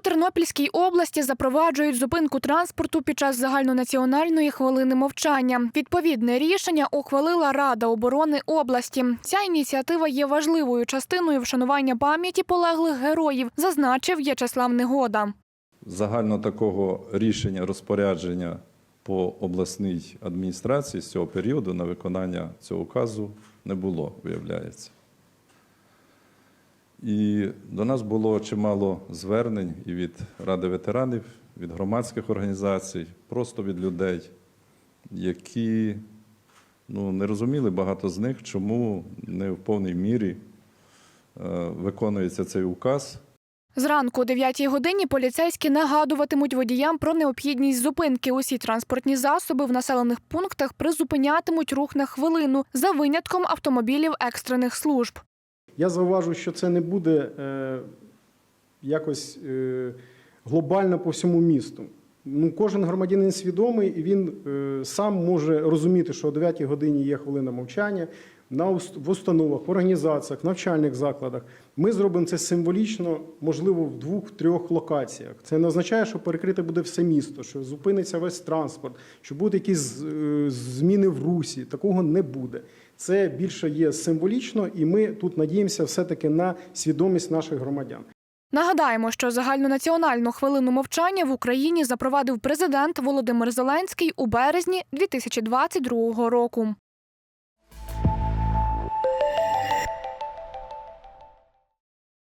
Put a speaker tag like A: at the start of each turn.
A: Тернопільській області запроваджують зупинку транспорту під час загальнонаціональної хвилини мовчання. Відповідне рішення ухвалила Рада оборони області. Ця ініціатива є важливою частиною вшанування пам'яті полеглих героїв, зазначив В'ячеслав Негода.
B: Загально такого рішення розпорядження по обласній адміністрації з цього періоду на виконання цього указу не було, виявляється. І до нас було чимало звернень і від Ради ветеранів, від громадських організацій, просто від людей, які ну, не розуміли багато з них, чому не в повній мірі е, виконується цей указ.
A: Зранку о 9 годині поліцейські нагадуватимуть водіям про необхідність зупинки. Усі транспортні засоби в населених пунктах призупинятимуть рух на хвилину за винятком автомобілів екстрених служб.
C: Я зауважу, що це не буде е, якось е, глобально по всьому місту. Ну, кожен громадянин свідомий, і він е, сам може розуміти, що о 9 годині є хвилина мовчання на в установах, в організаціях, навчальних закладах. Ми зробимо це символічно, можливо, в двох-трьох локаціях. Це не означає, що перекрите буде все місто, що зупиниться весь транспорт, що будуть якісь е, зміни в русі. Такого не буде. Це більше є символічно, і ми тут надіємося все-таки на свідомість наших громадян.
A: Нагадаємо, що загальнонаціональну хвилину мовчання в Україні запровадив президент Володимир Зеленський у березні 2022 року.